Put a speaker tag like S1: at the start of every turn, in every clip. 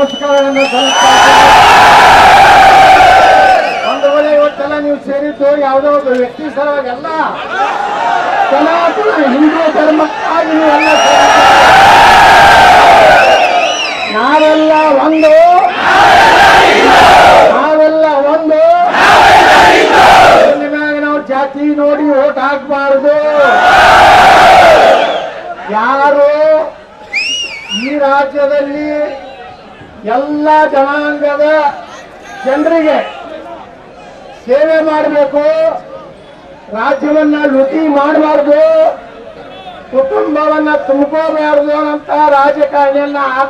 S1: ನಮಸ್ಕಾರಗಳನ್ನು ಒಂದು ವೇಳೆ ಇವತ್ತೆಲ್ಲ ನೀವು ಸೇರಿದ್ದು ಯಾವುದೋ ಒಬ್ಬ ವ್ಯಕ್ತಿ ಸಲುವಾಗಿ ಅಲ್ಲ ಸನಾತನ ಹಿಂದೂ ಧರ್ಮಕ್ಕಾಗಿ ನೀವೆಲ್ಲ ನಾವೆಲ್ಲ ಒಂದು. ನಾವೆಲ್ಲ ಒಂದು. ನಾವು ಜಾತಿ ನೋಡಿ ಓಟ್ ಹಾಕಬಾರದು. ಯಾರು ಈ ರಾಜ್ಯದಲ್ಲಿ ಎಲ್ಲ ಜನಾಂಗದ ಜನರಿಗೆ ಸೇವೆ ಮಾಡಬೇಕು. ರಾಜ್ಯವನ್ನ ಲುಟಿ ಮಾಡಬಾರ್ದು. ಕುಟುಂಬವನ್ನ ತುಂಬ್ಕೋಬಾರ್ದು ಅಂತ ರಾಜಕಾರಣಿಯನ್ನ ಆ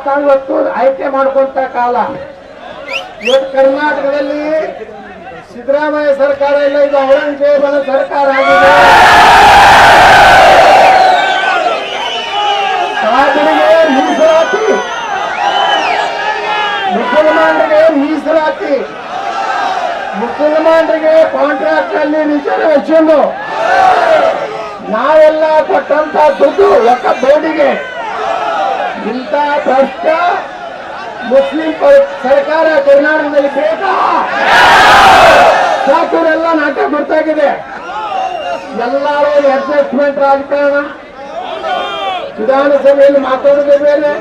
S1: ಆಯ್ಕೆ ಮಾಡ್ಕೊಂತ ಕಾಲ. ಇವತ್ತು ಕರ್ನಾಟಕದಲ್ಲಿ ಸಿದ್ದರಾಮಯ್ಯ ಸರ್ಕಾರ ಇಲ್ಲ, ಇದು ಔರಂಗಜೇಬನ ಸರ್ಕಾರ ಆಗಿದೆ. ಮೀಸಲಾತಿ ಮುಸಲ್ಮಾನರಿಗೆ ಕಾಂಟ್ರಾಕ್ಟ್ ಅಲ್ಲಿ ರಿಸರ್ವೇಶನ್ ನಾವೆಲ್ಲ ಕೊಟ್ಟಂತ ದುಡ್ಡು ಒಕ್ಕ ಬೋರ್ಡಿಗೆ ಇಂಥ ಭ್ರಷ್ಟ ಮುಸ್ಲಿಂ ಸರ್ಕಾರ ಕರ್ನಾಟಕದಲ್ಲಿ ಬೇಕಾ? ಸಾಕುರೆಲ್ಲ ನಾಟಕ ಗೊತ್ತಾಗಿದೆ ಎಲ್ಲರೂ ಅಡ್ಜಸ್ಟ್ಮೆಂಟ್ ರಾಜಕಾರಣ ವಿಧಾನಸಭೆಯಲ್ಲಿ ಮಾತಾಡೋದೇ ಬೇರೆ.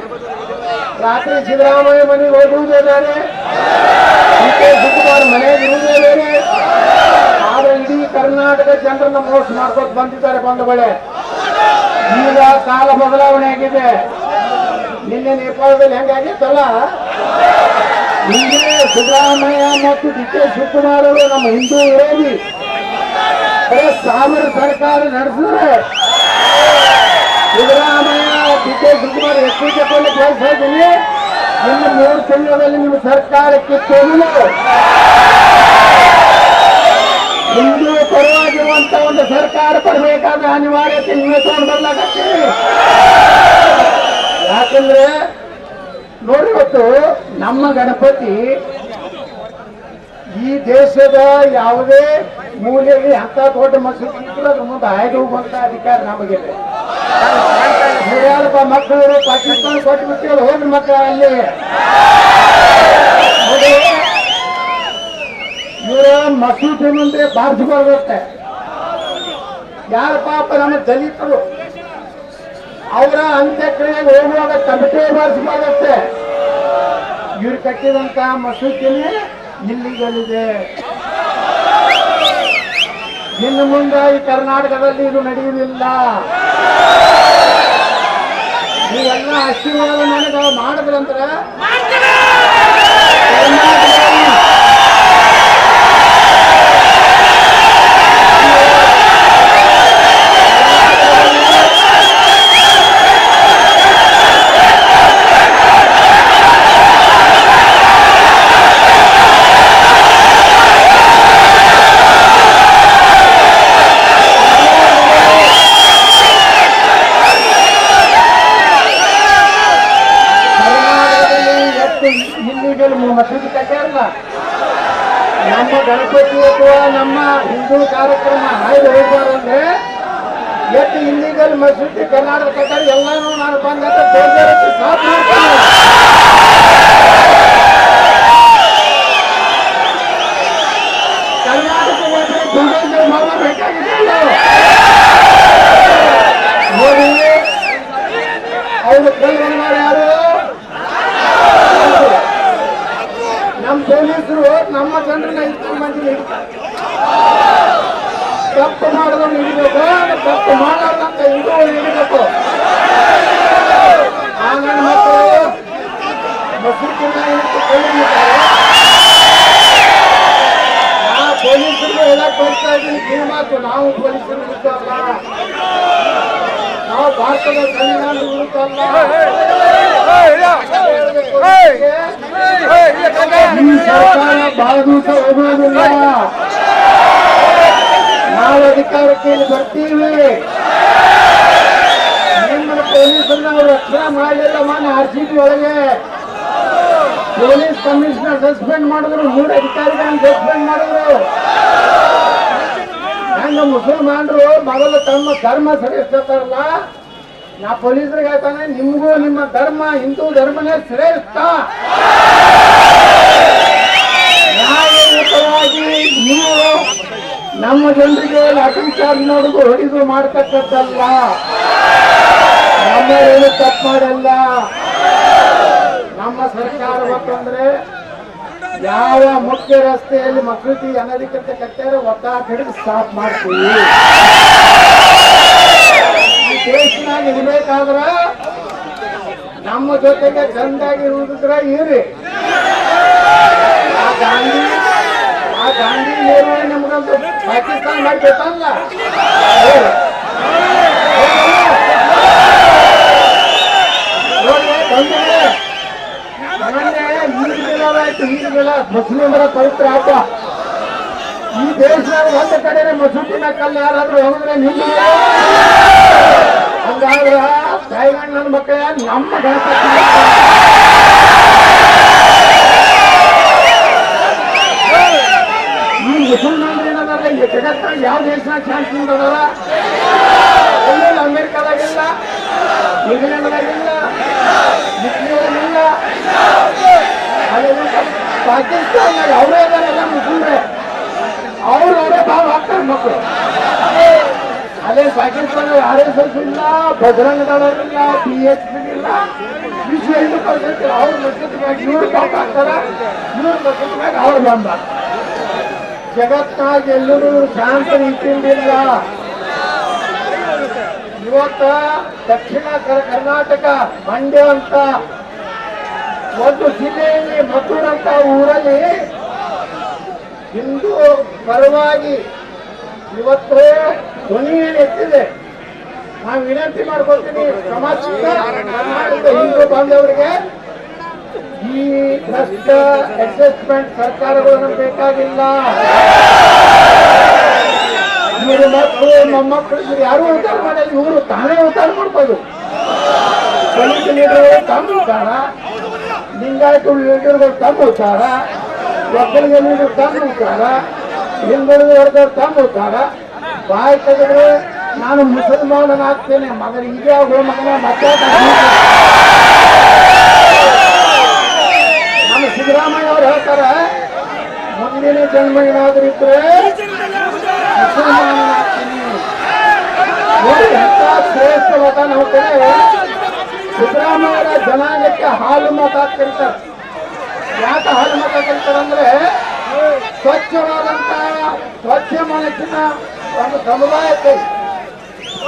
S1: ರಾತ್ರಿ ಸಿದ್ದರಾಮಯ್ಯ ಮನೆಗೆ ಹೋಗುವುದೇ ಬೇರೆ. ಶಿವಕುಮಾರ್ ಮನೆಗೆ ಇರುವುದೇ ಬೇರೆ ಆದ್ರೆ ಇಡೀ ಕರ್ನಾಟಕ ಜನರನ್ನ ಮೋಸ ಮಾಡ್ಕೊತ ಬಂದಿದ್ದಾರೆ ಬಂದ ಬಳೆ ಈಗ ಕಾಲ ಬದಲಾವಣೆ ಆಗಿದೆ. ನಿನ್ನೆ ನೇಪಾಳದಲ್ಲಿ ಹೆಂಗಾಗಿತ್ತಲ್ಲ ಹಿಂದೆ ಸಿದ್ದರಾಮಯ್ಯ ಮತ್ತು ಡಿ ಕೆ ಶಿವಕುಮಾರ್ ಅವರು ನಮ್ಮ ಹಿಂದೂ ವಿರೋಧಿ. ಸಾವಿರ ಸರ್ಕಾರ ನಡೆಸಿದ್ರೆ ಸಿದ್ದರಾಮಯ್ಯ, ಡಿ ಕೆ ಶಿವಕುಮಾರ್ ಎಷ್ಟು ತಗೊಂಡು ಕೆಲಸ ಇದ್ದೀನಿ. ಇನ್ನು ಮೂರು ತಿಂಗಳಲ್ಲಿ ನಿಮ್ಮ ಸರ್ಕಾರಕ್ಕೆ ತೊಂದರೆ ಹಿಂದೂ ಪರವಾಗಿರುವಂತ ಒಂದು ಸರ್ಕಾರ ಪಡಬೇಕಾದ ಅನಿವಾರ್ಯತೆ ನೀವೇ ತಗೊಂಡು ಯಾಕಂದ್ರೆ ನೋಡಿ ಇವತ್ತು ನಮ್ಮ ಗಣಪತಿ ಈ ದೇಶದ ಯಾವುದೇ ಮೂಲೆಯಲ್ಲಿ ಅಂತ ದೊಡ್ಡ ಮಕ್ಕಳು ಅದ್ರ ಮುಂದೆ ಆಯ್ದು ಹೋಗುವಂತ ಅಧಿಕಾರ ನಮಗೆ. ಮಕ್ಕಳು ಪಾಕಿಸ್ತಾನ ಕೊಟ್ಟು ಬಿಟ್ಟಿಲ್ಲ ಹೋದ್ರ ಮಕ್ಕಳ ಅಲ್ಲಿ. ಇವರ ಮಸೂದಿ ಮುಂದೆ ಬರುತ್ತೆ. ಯಾರ ಪಾಪ ನಮ್ಮ ದಲಿತರು? ಅವರ ಅಂತ್ಯಕ್ರಿಯೆಗೆ ಹೋಗುವಾಗ ಕಮಿಟಿ ಬಾರಿಸಬಾರ್ದತ್ತೆ ಇವ್ರು ಕಟ್ಟಿದಂತ ಮಸೂದಿನೇ ಇಲ್ಲಿಗಲ್ಲಿದೆ ಇನ್ನು ಮುಂದೆ ಈ ಕರ್ನಾಟಕದಲ್ಲಿ ಇದು ನಡೆಯುವುದಿಲ್ಲ. ನೀವೆಲ್ಲ ಆಶೀರ್ವಾದ ನನಗೆ ಮಾಡಿದ್ರಂದ್ರೆ ಇಲ್ಲಿಗಲ್ ಮಸೂದಿ ಕಟ್ಟಾರಲ್ಲ ನಮ್ಮ ಗಣಪತಿ ಅಥವಾ ನಮ್ಮ ಹಿಂದೂ ಕಾರ್ಯಕ್ರಮ ಹಾಯ್ದು ಹೋಗ್ಬಾರಂದ್ರೆ ಎಷ್ಟು ಹಿಂದೂಗಳು ಮಸೂದಿ, ಕರ್ನಾಟಕ ಕಟ್ಟಾರ ಎಲ್ಲಾನು ನಾನು ಬಂದ ಸಾಥ್ ಕರ್ನಾಟಕ ಹೋದ್ರೆ ದುರ್ಗಂಧರ್ ಮಾವ ಬೇಕಾಗಿಲ್ಲ ನೋಡಿ ಅವರು ಕಲ್ವನ್ಮಾರ ಯಾರು ನಮ್ಮ ಪೊಲೀಸರು ನಮ್ಮ ಜನರನ್ನ ಇಷ್ಟು ಮಂದಿ ಹಿಡಿತಾರೆ ತಪ್ಪು ಮಾಡೋದನ್ನ ಹಿಡಿಬೇಕು ತಪ್ಪು ಮಾಡೋದಂತ ಇದು ಹಿಡಿಬೇಕು ಆ ನನ್ನ ಮಕ್ಕಳು ಮಸೂತಿನ ನಾ ಪೊಲೀಸರಿಗೆ ಇದ್ದೀನಿ ಕಿವಿ ಮಾತು ನಾವು ಪೊಲೀಸರು ವಿರುದ್ಧ ನಾವು ಭಾರತದ ಸಂವಿಧಾನ ವಿರುದ್ಧ ಈ ಸರ್ಕಾರ ಬಹಳ ದಿವಸ ಹೋಗುವುದಿಲ್ಲ ನಾವು ಇಲ್ಲಿ ಬರ್ತೀವಿ. ನಿಮ್ಮನ್ನು ಪೊಲೀಸರನ್ನ ಅವ್ರು ರಕ್ಷಣೆ ಮಾಡಲಿಲ್ಲ ಮಾನ್ಯ ಆರ್ ಸಿ ಬಿ ಒಳಗೆ. ಪೊಲೀಸ್ ಕಮಿಷನರ್ ಸಸ್ಪೆಂಡ್ ಮಾಡಿದ್ರು, ಮೂರು ಅಧಿಕಾರಿಗಳನ್ನ ಸಸ್ಪೆಂಡ್ ಮಾಡಿದ್ರು. ಹಂಗ ಮುಸಲ್ಮಾನರು ಮೊದಲು ತಮ್ಮ ಧರ್ಮ ಸರಿಸ್ತಾರಲ್ಲ ನಾ ಪೊಲೀಸರಿಗೆ ಹೇಳ್ತಾನೆ, ನಿಮಗೂ ನಿಮ್ಮ ಧರ್ಮ, ಹಿಂದೂ ಧರ್ಮನೇ ಶ್ರೇಷ್ಠ. ಜನರಿಗೆ ಲಾಠಿ ಚಾರ್ಜ್ ನೋಡುದು ಹೊಡಿದು ಮಾಡ್ತಕ್ಕದ್ದಲ್ಲ ನಮ್ಮೇನು ತಪ್ಪು ಮಾಡಲ್ಲ. ನಮ್ಮ ಸರ್ಕಾರ ಮತ್ತಂದ್ರೆ ಯಾವ ಮುಖ್ಯ ರಸ್ತೆಯಲ್ಲಿ ಮಕ್ಕಳಿಗೆ ಅನಧಿಕೃತ ಕಟ್ಟಾರೆ ಒತ್ತಾಟ ಹಿಡಿದು ಸ್ಟಾಪ್ ಮಾಡ್ತೀವಿ. ಈ ದೇಶನಾಗ ಇರ್ಬೇಕಾದ್ರ ನಮ್ಮ ಜೊತೆಗೆ ಚಂದಾಗಿ ಇರುವುದ್ರ ಇರಿ. ಆ ಗಾಂಧಿ ಆ ಗಾಂಧಿ ಏನು ನಿಮ್ಗಂತ ಪಾಕಿಸ್ತಾನ ಈದ್ಮಿಲ ಮುಸ್ಲಿಮರ ಪವಿತ್ರ ಹಬ್ಬ ಈ ದೇಶದಾಗ ಒಂದು ಕಡೆ ಮಸೂತಿನ ಕಲ್ಲು ಯಾರಾದ್ರೂ ಹೋಗಿದ್ರೆ ನಿಲ್ಲ ಹಂಗಾದ್ರ ತಾಯಿಗಣ್ಣ ನನ್ನ ಮಕ್ಕಳ, ನಮ್ಮ ಗಣಪತಿ ಈ ಮುಸಲ್ಮಾನರು ಏನದಾರ ಈ ಜಗತ್ತಾಗ ಯಾವ ದೇಶನಾಗ ಶಾಂತಿ ಅದಾರ ಎಲ್ಲೆಲ್ಲ ಅಮೆರಿಕದಾಗಿಲ್ಲ ಇಂಗ್ಲೆಂಡ್ದಾಗಿಲ್ಲ ಇಸ್ರೇಲ್ನಾಗಿಲ್ಲ ಅಲ್ಲೆಲ್ಲ ಪಾಕಿಸ್ತಾನದಾಗ ಅವರೇ ಇದಾರೆಲ್ಲ ಮುಸ್ಲಿಮ್ರೆ ಭಾವ ಆಗ್ತಾರೆ ಮಕ್ಕಳು ಅಲ್ಲೇ ಪಾಕಿಸ್ತಾನ ಆರ್ ಎಸ್ ಎಸ್ ಇಲ್ಲ ಇಲ್ಲ ಬಿ ಎಚ್ ಪಿ ಇಲ್ಲ. ವಿಶ್ವ ಹಿಂದೂ ಅವ್ರ ಮಸೂತಿನಾಗ ಇವ್ರು ಪಾಪ ಆಗ್ತಾರ ಇವ್ರ ಬಂದ. ಎಲ್ಲರೂ ಶಾಂತ ರೀತಿಯಿಂದ ಇವತ್ತ ದಕ್ಷಿಣ ಕರ್ನಾಟಕ ಮಂಡ್ಯ ಅಂತ, ಒಂದು ಜಿಲ್ಲೆಯಲ್ಲಿ ಮಥುರ್ ಅಂತ ಊರಲ್ಲಿ ಹಿಂದೂ ಪರವಾಗಿ ಇವತ್ತು ಧ್ವನಿಯನ್ನು ಎತ್ತಿದೆ. ನಾನು ವಿನಂತಿ ಮಾಡ್ಕೊಳ್ತೀನಿ ಕರ್ನಾಟಕದ ಹಿಂದೂ ಬಾಂಧವರಿಗೆ ಈ ಭ್ರಷ್ಟ ಅಡ್ಜಸ್ಟ್ಮೆಂಟ್ ಸರ್ಕಾರಗಳು ಬೇಕಾಗಿಲ್ಲ. ಇವರು ಮಕ್ಕಳು, ಮೊಮ್ಮಕ್ಕಳು, ಇವ್ರು ಯಾರು ಉದ್ಧಾರ ಮಾಡಲ್ಲ, ಇವರು ತಾನೇ ಉದ್ಧಾರ ಮಾಡ್ಬೋದು. ದಲಿತ ಲೀಡರ್ಗಳು ತಮ್ಮ ಉದ್ಧಾರ ಲಿಂಗಾಯತ ಲೀಡರ್ಗಳು ತಮ್ಮ ಉದ್ಧಾರ. ಒಕ್ಕಲಿಗ ಲೀಡರ್ ತಂದು ಹೋಗ್ತಾರ ಹಿಂದುಳಿದ ವರ್ಗದವ್ರು ತಮ್ಮ ಉದ್ಧಾರ ಬಾಯಿ ತೆಗೆದ್ರೆ ನಾನು ಮುಸಲ್ಮಾನನಾಗ್ತೇನೆ ಮಗನ ಈಗ ಆಗೋ ಮಗನ ಮತ್ತೆ ನಮ್ಮ ಸಿದ್ದರಾಮಯ್ಯ ಅವ್ರು ಹೇಳ್ತಾರೆ ಮುಂದಿನ ಜನ್ಮ ಏನಾದ್ರೂ ಇದ್ರೆ ಮುಸಲ್ಮಾನನಾಗ್ತೀನಿ. ಶ್ರೇಷ್ಠ ಮತ ನಾವು ಕಡೆ ಜನಾಂಗಕ್ಕೆ ಹಾಲು ಮಾತಾಡ್ತಿರ್ತಾರೆ ಯಾಕೆ ಹಾಲು ಮತ ಕರೀತಾರಂದ್ರೆ ಸ್ವಚ್ಛವಾದಂತ ಸ್ವಚ್ಛ ಮನಸ್ಸಿನ ಒಂದು ಸಮುದಾಯಕ್ಕೆ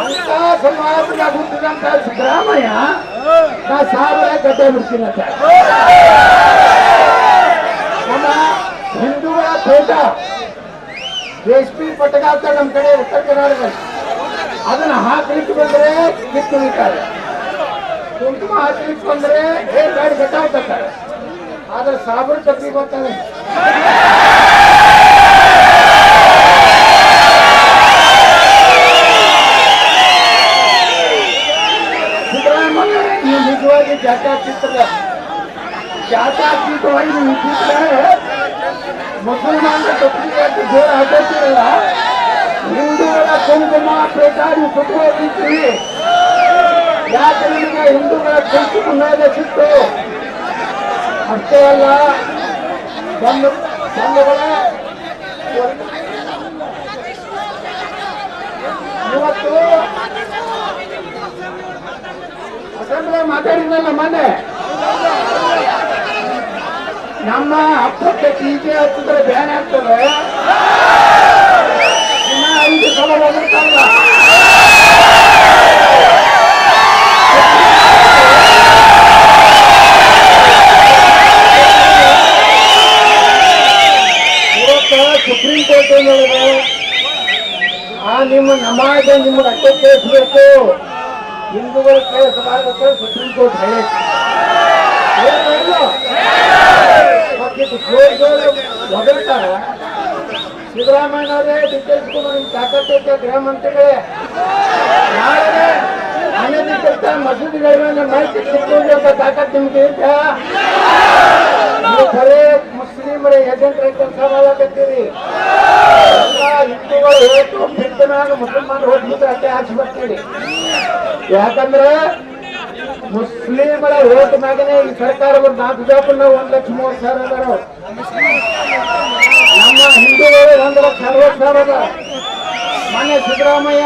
S1: ಅಂತ ಸಮಾಜದಾಗ ಹುಟ್ಟಿದಂತ ಸಿದ್ದರಾಮಯ್ಯ ನಾ ಸಾವಿರ ಗಡ್ಡೆ ಬಿಡ್ತೀನಿ ಅಂತ ನಮ್ಮ ಹಿಂದೂಗಳ ತೋಟ ರೇಷ್ಮಿ ಪಟಕ ಅಂತ ನಮ್ಮ ಕಡೆ ಉತ್ತರ ಕರ್ನಾಟಕದಲ್ಲಿ. ಅದನ್ನ ಹಾಕ್ಲಿಕ್ಕೆ ಬಂದ್ರೆ ಕಿತ್ತು ಕುಂಕುಮ ಹಾಕ್ಲಿಕ್ಕೆ ಬಂದ್ರೆ ಏ ಗಾಡಿ ಗಟ್ಟಾಗ್ತಾರೆ ಆದ್ರೆ ಸಾವಿರ ಕತ್ತಿ ಬರ್ತಾನೆ ಸಿದ್ದರಾಮಯ್ಯ ನೀವು ನಿಜವಾಗಿ ಜಾತ್ಯಾತೀತದ ಜಾತ್ಯಾತೀತವಾಗಿ ನೀವು ಇದ್ದಿದ್ರೆ ಮುಸಲ್ಮಾನರ ತಪ್ಪಿಗೆ ಜೋರ ಹಾಕೋತಿರಲ್ಲ ಹಿಂದೂಗಳ ಕುಂಕುಮ ಪೇಟಾಡಿ ಸುತ್ತುವರಿತೀವಿ ಯಾಕೆ ನಿಮಗೆ ಹಿಂದೂಗಳ ಕುಂಕುಮ ಮೇಲೆ ಸಿಟ್ಟು ಅಷ್ಟೇ ಅಲ್ಲ, ಬಂದು ಬಂಧುಗಳೇ ಇವತ್ತು ಅಸೆಂಬ್ಲಿ ಮಾತಾಡಿದ್ನಲ್ಲ ಮೊನ್ನೆ? ನಮ್ಮ ಹಬ್ಬಕ್ಕೆ ಟೀಕೆ ಹತ್ತಿದ್ರೆ ಬ್ಯಾನ್ ಆಗ್ತದೆ. ಇನ್ನ ಐದು ಸಲ ಹೋಗಿರ್ತಾರಲ್ಲ ನಿಮ್ಮ ನಮಾಜ ನಿಮ್ಗೆ ಅಡ್ಡ ಕೇಳಿಸ್ಬೇಕು ಹಿಂದೂಗಳ ಮಾಡಬೇಕು, ಸುಪ್ರೀಂ ಕೋರ್ಟ್ ಹೇಳೈತೆ ಏನು ಇಲ್ಲ? ಮತ್ತಿದು ಜೋರ್ ಜೋರ್ ಹೊಗಳ್ತಾರ ಸಿದ್ದರಾಮಯ್ಯನವರೇ ಡಿಟೇಲ್ಸ್ ನಿಮ್ ತಾಕತ್ತೈತೆ ಗೃಹ ಮಂತ್ರಿಗಳೇ ನಾಳೆ ಅನಧಿಕೃತ ಮಸೂದಿಗಳ ಸಿಕ್ಕುವಂತ ತಾಕತ್ ನಿಮ್ಗೆ ಐತಾ ಬರೇ ಮುಸ್ಲಿಮರ ಏಜೆಂಟ್ ಕೆಲಸ ಮಾಡಕತ್ತೀರಿ ಬಿಟ್ಟ ಮ್ಯಾಗ ಮುಸಲ್ಮಾನರು ಹೋಗ್ಬಿಟ್ಟು ಅಷ್ಟೇ ಯಾಕಂದ್ರೆ ಮುಸ್ಲಿಮರ ಓಟ್ ಮ್ಯಾಗನೆ ಈ ಸರ್ಕಾರ ಒಂದು ನಾಲ್ಕು ಜಾಪನ್ನ ಒಂದ್ ಲಕ್ಷ ಮೂವತ್ ಸಾವಿರ ಅದಾರ ನಮ್ಮ ಹಿಂದೂಗಳು ಒಂದ್ ಲಕ್ಷ ಅರವತ್ ಸಾವಿರ ಅದ ಮಾನ್ಯ ಸಿದ್ದರಾಮಯ್ಯ